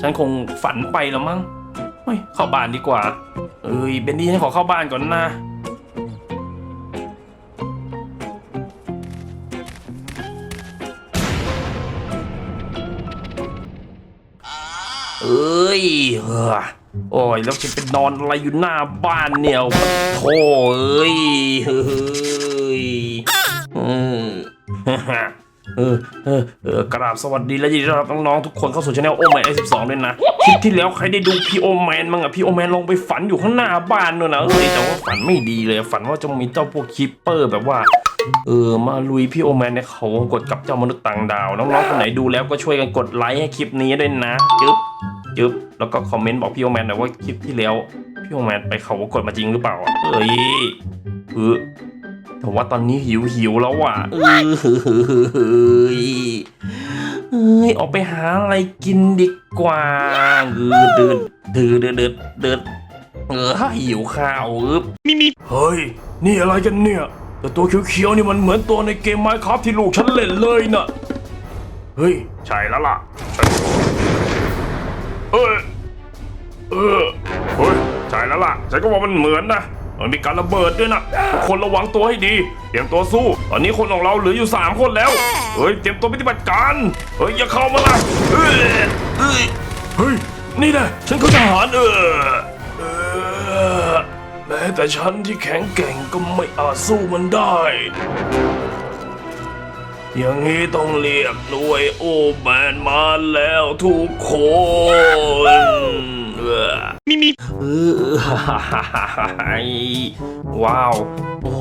ฉันคงฝันไปแล้วมั้งเฮ้ยเข้าบ้านดีกว่า เอ้ยเบนดี้ฉันขอเข้าบ้านก่อนนะ เอ้ยเฮ้อโอ้ยแล้วฉันไปนอนอะไรอยู่หน้าบ้านเนี่ยปะโธ่เอ้ยเฮ้ยเออ เออเออเออกราบสวัสดีและยินดีต้อนรับน้องๆทุกคนเข้าสู่ช anel โอแมนไอสิบสองด้วยนะคลิปที่แล้วใครได้ดูพี่โอแมนมั้งอะพี่โอแมนลงไปฝันอยู่ข้างหน้าบ้านนู่นนะเอ้ยแต่ว่าฝันไม่ดีเลยฝันว่าจะมีเจ้าพวกคิปเปอร์แบบว่า เออมาลุยพี่โอแมนในเขาวงกดกับเจ้ามนุษย์ต่างดาวน้องๆคนไหนดูแล้วก็ช่วยกันกดไลค์ให้คลิปนี้ด้วยนะจึ๊บจึ๊บแล้วก็คอมเมนต์บอกพี่โอแมนหน่อยว่าคลิปที่แล้วพี่โอแมนไปเขาวงกดมาจริงหรือเปล่าอะเอ้ยเออ แต่ว่าตอนนี้หิวหิวๆแล้วว่ะเออเฮ้ยเอ้ยออกไปหาอะไรกินดีกว่าเออเดินเดินเดินเดินเดินเออหิวข้าวอึบเฮ้ย นี่อะไรกันเนี่ย แต่ตัวเขียวๆนี่มันเหมือนตัวในเกมไมค์ครับที่ลูกฉันเล่นเลยน่ะ เฮ้ย ใช่แล้วล่ะใช่เออเออเฮ้ย ใช่แล้วล่ะ ฉันก็ว่ามันเหมือนนะ มันมีการระเบิดด้วยนะทุกคนระวังตัวให้ดีเตรียมตัวสู้ ตอนนี้คนของเราเหลืออยู่สามคนแล้วเฮ้ยเตรียมตัวปฏิบัติการเฮ้ยอย่าเข้ามาละเอ้ยเอ้ยเฮ้ยนี่นะฉันคือทหารเออเออแม้แต่ฉันที่แข็งแกร่งก็ไม่อาจสู้มันได้ อย่างนี้ต้องเรียกด้วยโอแมนมาแล้วทุกคน เออมิมิเออว้าวโอ้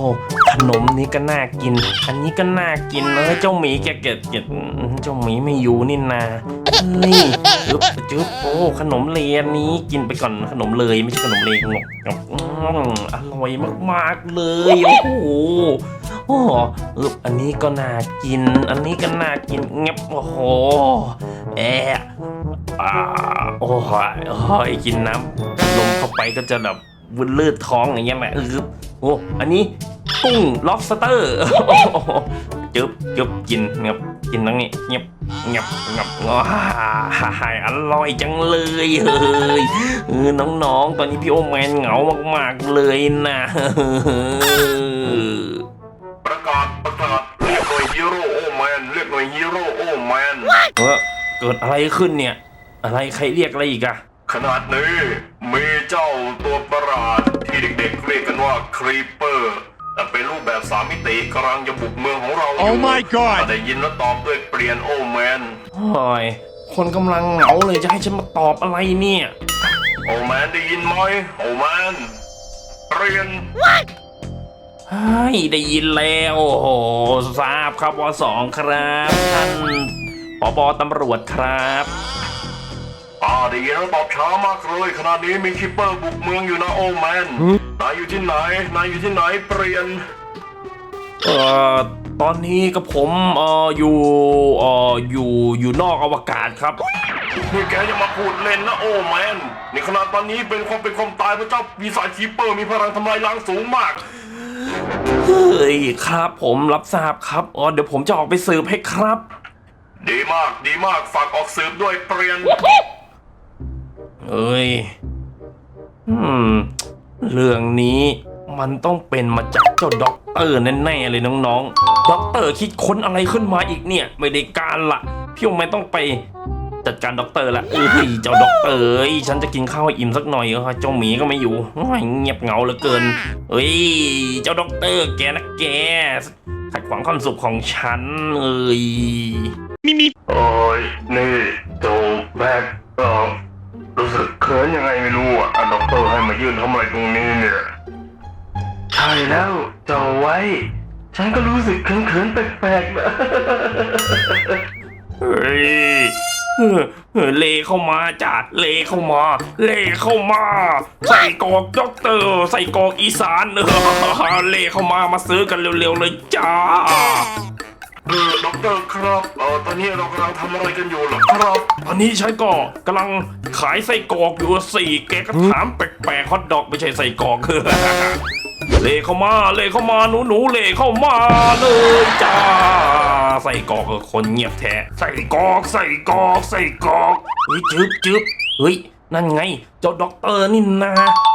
ขนมนี้ก็น่ากิน อันนี้ก็น่ากินนะเจ้าหมีแกเก็ดเก็ดเจ้าหมีไม่อยู่นี่นานี่จึ๊บจึ๊บโอ้ขนมเลอันนี้กินไปก่อนขนมเลยไม่ใช่ขนมเลงกอืมอร่อยมากๆเลยโอ้โหโอ้เอออันนี้ก็น่ากิน อันนี้ก็น่ากินเงียบโอ้โหแอะ อ่าโอ้ยโอ้ยกินน้ำลมเข้าไปก็จะแบบวุ้นเลือดท้องอย่างเงี้ยแม่เออโอ้อันนี้กุ้งล็อบสเตอร์จึ๊บจึ๊บกินเงียบกินตรงนี้เงียบเงียบเงียบว้าอร่อยจังเลยเฮ้ยเออน้องๆ ตอนนี้พี่โอแมนเหงามากๆเลยนะประกาศประกาศเรียกหน่วยฮีโร่โอแมนเรียกหน่วยฮีโร่โอแมนเออเกิดอะไรขึ้นเนี่ย อะไรใครเรียกอะไรอีกอะขนาดนี้ มีเจ้าตัวประหลาดที่เด็กๆเรียกกันว่าครีเปอร์แต่เป็นรูปแบบสามมิติกำลังจะบุกเมืองของเราอยู่ Oh my god ถ้าได้ยินแล้วตอบด้วยเปลี่ยนโอแมน โอ้ยคนกำลังเหงาเลยจะให้ฉันมาตอบอะไรเนี่ย โอแมนได้ยินไหมโอแมนเปลี่ยน เฮ้ยได้ยินแล้วโอ้โหทราบครับวสองครับ ท่านผบตำรวจครับ อ่าได้ยินแล้วตอบช้ามากเลยขณะนี้มีคิปเปอร์บุกเมืองอยู่นะโอแมนนายอยู่ที่ไหนนายอยู่ที่ไหนเปลี่ยนเอ่อตอนนี้กับผมเอ่ออยู่เอ่ออยู่อยู่นอกอวกาศครับนี่แกจะมาพูดเล่นนะโอ้แมนนี่ขนาดตอนนี้เป็นความเป็นความตายพระเจ้าปีศาจคีเปอร์มีพลังทำลายล้างสูงมากเฮ้ยครับผมรับทราบครับอ๋อเดี๋ยวผมจะออกไปสืบให้ครับ ดีมากดีมากฝากออกสืบด้วยเปลี่ยน เอ้ยอืม เรื่องนี้มันต้องเป็นมาจากเจ้าด็อกเตอร์แน่ๆเลยน้องๆ ด็อกเตอร์คิดค้นอะไรขึ้นมาอีกเนี่ย ไม่ได้การละพี่โอแมนต้องไปจัดการด็อกเตอร์ละเอ้ยเจ้าด็อกเตอร์เอ้ยฉันจะกินข้าวให้อิ่มสักหน่อยเออเจ้าหมีก็ไม่อยู่โอ้ยเงียบเหงาเหลือเกิน เอ้ยเจ้าด็อกเตอร์แกนะแกขัดขวางความสุขของฉันเอ้ยโอ้ยนี่โจแบก เออรู้สึกเขินยังไงไม่รู้อะอะด็อกเตอร์ให้มายื่นทำอะไรตรงนี้เนี่ย ใช่แล้วเจ้าไว้ ฉันก็รู้สึกเขินๆแปลกๆนะเฮ้ยเออเออเลเข้ามาจัดเลเข้ามา เลเข้ามา ใส่กรอกด็อกเตอร์ ใส่กรอกอีสานเออเลเข้ามามาซื้อกันเร็วๆเลยจ้า เออด็อกเตอร์ครับเออตอนนี้เรากำลังทำอะไรกันอยู่เหรอครับ ตอนนี้ฉันก็กำลังขายไส้กรอกอยู่สี่แกก็ถามแปลกๆฮอทดอกไม่ใช่ไส้กรอกเเลเข้ามาเลเข้ามาหนูหนูเลเข้ามาเลยจ้าใส่กรอกเออคนเงียบแท้ใส่กรอกใส่กรอกใส่กรอกเฮ้ยจึ๊บจึ๊บเฮ้ยนั่นไง เจ้าด็อกเตอร์นี่นะ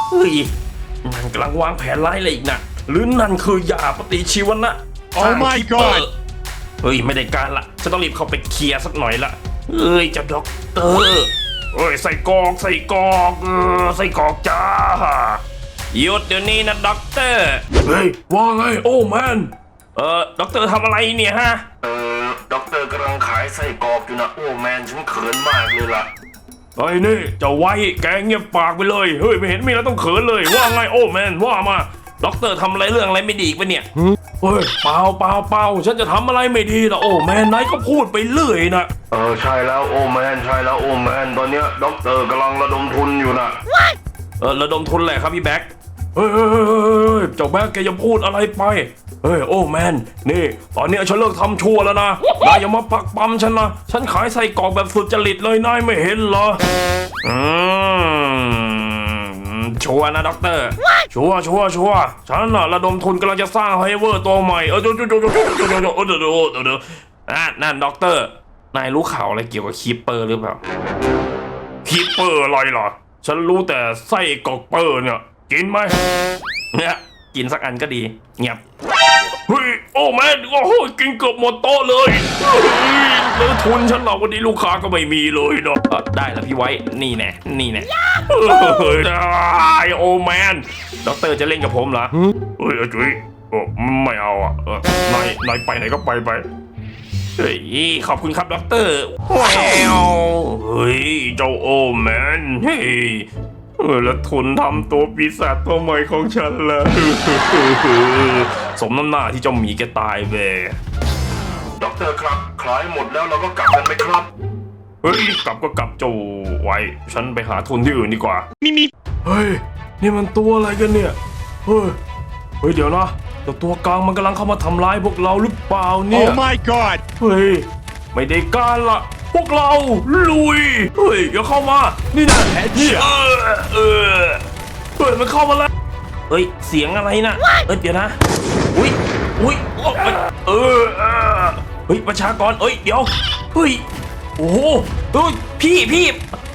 เฮ้ยนั่นกำลังวางแผนร้ายอะไรอีกนะหรือนั่นคือยาปฏิชีวนะ Oh my สร้างคิปเปอร์ God เฮ้ยไม่ได้การละฉันต้องรีบเข้าไปเคลียร์สักหน่อยละเอ้ยเจ้าด็อกเตอร์เอ้ยใส่กรอกใส่กรอกเออใส่กรอกจ้าหยุดเดี๋ยวนี้นะด็อกเตอร์เฮ้ยว่าไงโอ้แมนเออด็อกเตอร์ทำอะไรเนี่ยฮะเออด็อกเตอร์กำลังขายไส้กรอกอยู่นะโอ้แมนฉันเขินมากเลยล่ะไอ้นี่เจะไว้แกเงียบปากไปเลยเฮ้ยไม่เห็นมีแล้วต้องเขินเลยว่าไงโอ้แมนว่ามาด็อกเตอร์ทำอะไรเรื่องอะไรไม่ดีอีกปะเนี่ย เฮ้ยเปล่าเปล่าเปล่าฉันจะทำอะไรไม่ดีนะโอ้แมนนายก็พูดไปเรื่อยนะเออใช่แล้วโอ้แมนใช่แล้วโอ้แมนตอนเนี้ยด็อกเตอร์กำลังระดมทุนอยู่นะเออระดมทุนแหละครับพี่แบ็คเฮ้ยเฮ้ยเฮ้ยเฮ้ยเฮ้ยเจ้าแบ็คแกจะพูดอะไรไป เฮ้ยโอ้แมน นี่ ตอนนี้ฉันเลิกทำชั่วแล้วนะ นายอย่ามาปักปั๊มฉันนะ ฉันขายใส่กรอกแบบสุดจริตเลยนายไม่เห็นเหรอ อืม ชัวนะด็อกเตอร์ชัวชัวชัวฉันน่ะระดมทุนกำลังจะสร้างไฮเวอร์ตัวใหม่ เออโจโจโจโจโจโจโจเดี๋ยวเดี๋ยวเดี๋ยวนั่นด็อกเตอร์ นายรู้ข่าวอะไรเกี่ยวกับคีเปอร์หรือเปล่าคีเปอร์อะไรหรอ ฉันรู้แต่ไส้กอกเปอร์เนี่ย กินไหมเนี่ยกินสักอันก็ดี เงียบ เฮ้ยโอ้แม่โอ้โหกินเกือบหมดโต๊ะเลยเฮ้ยแล้วทุนฉันเหราวันนี้ลูกค้าก็ไม่มีเลยเนาะเอ่อได้แล้วพี่ไว้ นี่แน่นี่แน่เฮ้ยได้โอ้แมนด็อกเตอร์จะเล่นกับผมเหรอเฮ้ยจุ้ยโอ้ไม่เอาอะเออนายนายไปไหนก็ไปไป เฮ้ยขอบคุณครับด็อกเตอร์แววเฮ้ยเจ้าโอแมนเฮ้ย เออแล้วทุนทำตัวปีศาจตัวใหม่ของฉันละสมน้ำหน้าที่เจ้าหมีแกตายเว้ยด็อกเตอร์ครับขายหมดแล้วเราก็กลับกันไหมครับ เฮ้ย กลับก็กลับเจ้าไว้ ฉันไปหาทุนที่อื่นดีกว่า Me, me. เฮ้ย นี่มันตัวอะไรกันเนี่ย เฮ้ย เฮ้ย เดี๋ยวนะเจ้าตัวกลางมันกำลังเข้ามาทำร้ายพวกเราหรือเปล่าเนี่ย Oh my god. เฮ้ย ไม่ได้การละ พวกเราลุย เฮ้ยอย่าเข้ามา นี่นะแฮชเออเออเฮ้ยมันเข้ามาแล้ว เฮ้ยเสียงอะไรนะเอ้ยเดี๋ยวนะ อุ้ยอุ้ยโอ้ยเออเออเฮ้ยประชากรเอ้ยเดี๋ยว เฮ้ย โอ้โหเฮ้ยพี่พี่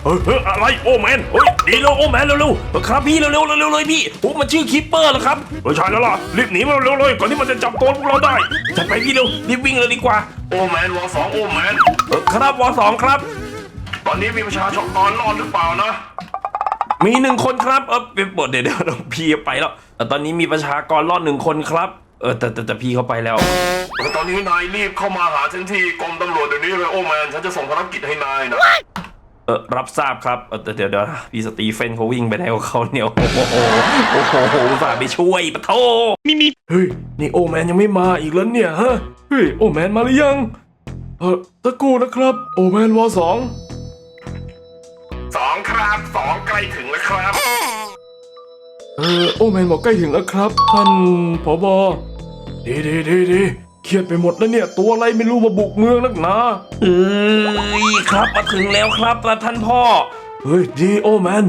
เฮ้ยเฮ้ยอะไรโอ้แมนเฮ้ยดีแล้วโอ้แมนเร็วๆเออครับพี่เร็วๆเร็วๆเลยพี่โอ้มันชื่อคิปเปอร์เหรอครับเออใช่แล้วล่ะรีบหนีมาเร็วๆเลยก่อนที่มันจะจับตัวพวกเราได้จัดไปพี่เร็วรีบวิ่งเลยดีกว่า โอ้แมนวอสองโอ้แมนเออครับวสองครับ ตอนนี้มีประชาชนนอนรอดหรือเปล่านะมีหนึ่งคนครับเออไปเปิดเดี๋ยวเดี๋ยวพี่ไปแล้วเออตอนนี้มีประชากรรอดหนึ่งคนครับ เออแต่แต่แต่พี่เขาไปแล้ว ตอนนี้นายรีบเข้ามาหาฉันที่กรมตำรวจเดี๋ยวนี้เลยโอ้แมนฉันจะส่งภารกิจให้นายนะเออรับทราบครับเออแต่เดี๋ยวเดี๋ยวพี่สตีเฟนเขาวิ่งไปไหนของเขาเนี่ยโอ้โหโอ้โหอุตส่าห์ไปช่วยปะโท Me, me. เฮ้ยนี่โอแมนยังไม่มาอีกแล้วเนี่ยฮะเฮ้ยโอแมนมาหรือยังเออตะกูนะครับ โอแมนวสองสองครับสองใกล้ถึงแล้วครับ เออโอแมนบอกใกล้ถึงแล้วครับ ท่านผบดีดีดีดีเครียดไปหมดแล้วเนี่ย ตัวอะไรไม่รู้มาบุกเมืองนักหนาเอ้ยครับมาถึงแล้วครับท่านพ่อ เฮ้ยดีโอแมน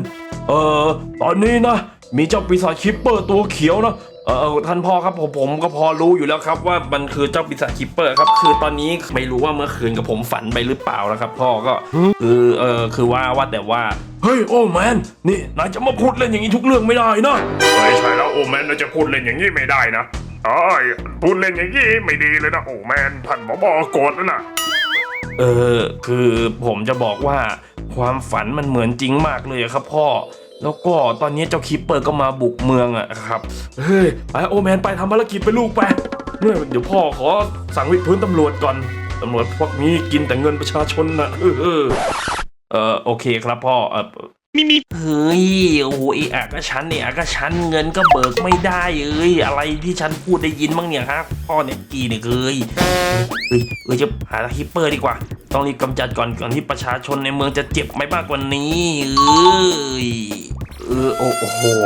เอ่อ ตอนนี้นะ มีเจ้าปีศาจคิปเปอร์ตัวเขียวนะ เออท่านพ่อครับผมผมก็พอรู้อยู่แล้วครับว่ามันคือเจ้าปีศาจคิปเปอร์ครับคือตอนนี้ไม่รู้ว่าเมื่อคืนกับผมฝันไปหรือเปล่านะครับ พ่อก็คือเออคือว่าว่าแต่ว่าเฮ้ยโอ้แมนนี่นายจะมาพูดเล่นอย่างนี้ทุกเรื่องไม่ได้นะไม่ใช่แล้วโอ้แมนเราจะพูดเล่นอย่างนี้ไม่ได้นะเอ้ยพูดเล่นอย่างนี้ไม่ดีเลยนะโอ้แมนท่านหมอบอกโกรธแล้วนะเออคือผมจะบอกว่าความฝันมันเหมือนจริงมากเลยอะครับพ่อ แล้วก็ตอนนี้เจ้าคิปเปอร์ก็มาบุกเมืองอะครับ เฮ้ยไปโอแมนไปทำภารกิจไปลูกไปเนี่ยเดี๋ยวพ่อขอสั่งวิดพื้นตำรวจก่อนตำรวจพวกนี้กินแต่เงินประชาชนนะเออเออเออโอเคครับพ่อ เออ Me, me. เฮ้ยโอ้โหไอ้อะก็ฉันเนี่ยอะก็ฉันเงินก็เบิกไม่ได้เอ้ยอะไรที่ฉันพูดได้ยินบ้างเนี่ยฮะพ่อเนี่ยกี่เนี่ยเอ้ยเอ้ยเอ้ยจะหาฮิปเปอร์ดีกว่า ต้องรีบกำจัดก่อนก่อนที่ประชาชนในเมืองจะเจ็บไม่มากกว่านี้เอ้ยเออโอ้โห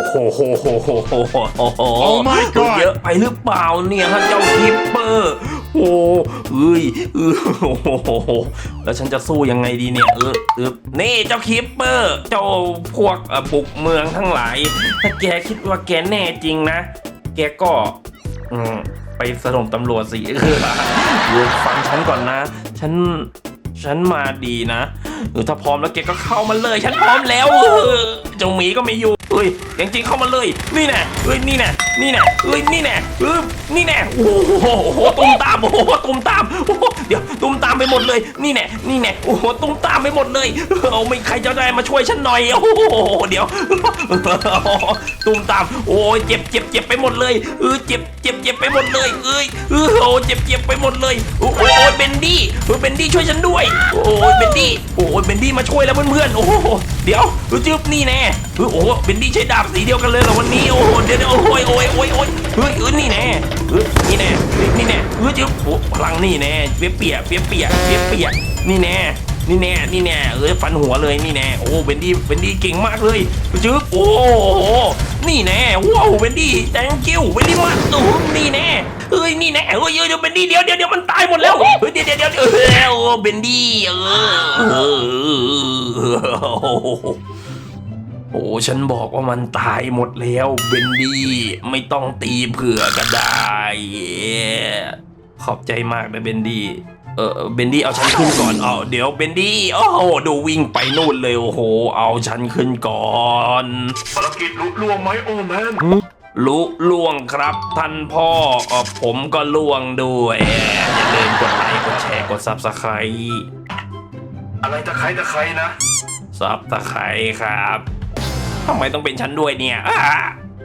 โหโหโหโหโหโหโห Oh my god เยอะไปหรือเปล่าเนี่ยฮะเจ้าฮิปเปอร์ โอ้เอ้ยเออโอ้โหแล้วฉันจะสู้ยังไงดีเนี่ยเออเออนี่เจ้าคิปเปอร์ เจ้าพวกบุกเมืองทั้งหลาย ถ้าแกคิดว่าแกแน่จริงนะ แกก็อืมไปสนมตำรวจสิเดี๋ยวฟังฉันก่อนนะ ฉันฉันมาดีนะเออถ้าพร้อมแล้วแกก็เข้ามาเลย ฉันพร้อมแล้วเออ จ้าหมีก็ไม่อยู่เอ้ยอย่างจริงเข้ามาเลย นี่แน่เอ้ยนี่แน่นี่แน่เอ้ยนี่แน่เออนี่แน่โอ้โหโอ้โหตุ้มตามโอ้โหตุ้มตามโอ้โหเดี๋ยวตุ้มตามไปหมดเลย นี่แน่นี่แน่โอ้โหตุ้มตามไปหมดเลยเอาไม่ใครจะได้มาช่วยฉันหน่อยโอ้โหเดี๋ยวตุ้มตาม โอ้ยเจ็บเจ็บเจ็บไปหมดเลยเออเจ็บเจ็บเจ็บไปหมดเลยเอ้ยเออโอ้เจ็บเจ็บไปหมดเลยโอ้โหเบนดี้เออเบนดี้ช่วยฉันด้วย โอ้ยเบนดี้โอ้ยเบนดี้มาช่วยแล้วเพื่อนๆโอ้โหเดี๋ยวเออจึ๊บนี่แน่เออโอ้เบนดี้ใช้ดาบสีเดียวกันเลยเหรอวันนี้โอ้โหเดี๋ยวโอ้ยโอ้ยโอ้ยโอ้ยเฮ้ยเออนี่แน่เออนี่แน่นี่แน่เออจึ๊บโอ้พลังนี่แน่เปียเปียเปียเปียเปียนี่แน่ นี่แน่นี่แน่เอ้ยฟันหัวเลยนี่แน่โอ้เบนดี้เบนดี้เก่งมากเลยจึ๊บโอ้โหนี่แน่ว้าวเบนดี้ thank you เบนดี้มากโอ้นี่แน่เอ้ยนี่แน่เอ้ยเดี๋ยวเบนดี้เดี๋ยวเดี๋ยวเดี๋ยวมันตายหมดแล้วเฮ้ยเดี๋ยวเดี๋ยวเดี๋ยวเออโอ้เบนดี้เออเออโอ้ฉันบอกว่ามันตายหมดแล้วเบนดี้ไม่ต้องตีเผื่อก็ได้ ขอบใจมากนะเบนดี้ เออเบนดี้เอาฉันขึ้นก่อนเอาเดี๋ยวเบนดี้โอ้โหดูวิ่งไปนู่นเลยโอ้โห เอาฉันขึ้นก่อนภารกิจลุล่วงไหมโอ้แมนลุล่วงครับท่านพ่อเออผมก็ล่วงด้วยอย่าลืมกดไลค์กดแชร์กดซับสไครต์อะไรตะไคร้ตะไคร้นะซับสไครต์ครับทำไมต้องเป็นฉันด้วยเนี่ยอ้า